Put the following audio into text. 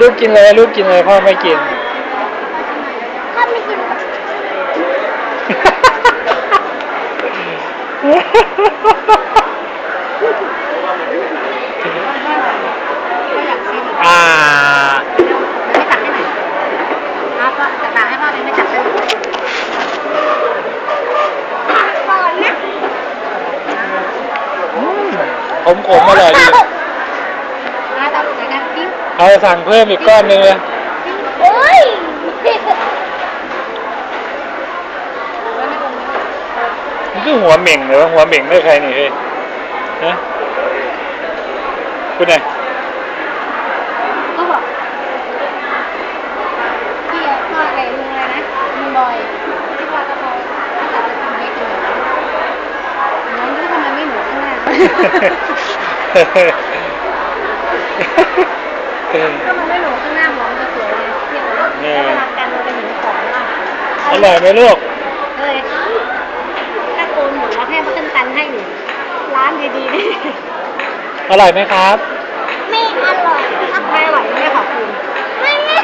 ลูกกินเลยลูกกินเลยพ่อไม่กินถ้าไม่กินก็อยากชิมอ่าไม่ตักให้หน่อยเอาก็จะตักให้พ่อเลยไม่ตักให้ก่อนนะขมขมๆอร่อยดี เอาตักใส่กันปิ้ง เอาสั่งเพิ่มอีกก้อนหนึงเลยเฮ้ยแล้วไม่ลงนี่คือหัวเหม่งเลยวะหัวเหม่งไม่ใครนี่เฮ้ยฮะคุณไหนก็บอกพี่พ่ออะไรลุงอะไรนะลุงบอยที่ว่ากะเพราถ้าตัดจะทำให้กินน้องรู้ทำไมไม่หมูข้างหน้า เกินถ้มันไม่หนูข้างหน้าหมอนจะสวยเลยเทียบกับแล้วเวลากันมันจะเหมืนของอะอร่อยไหมลูกเลยถ้าโกนหมอนแล้วให้เขาขึ้นตันให้หนูร้านดีๆอร่อยไหมครับ ไม่อร่อยไม่อร่อยไม่ขอบคุณ ไม่ไม่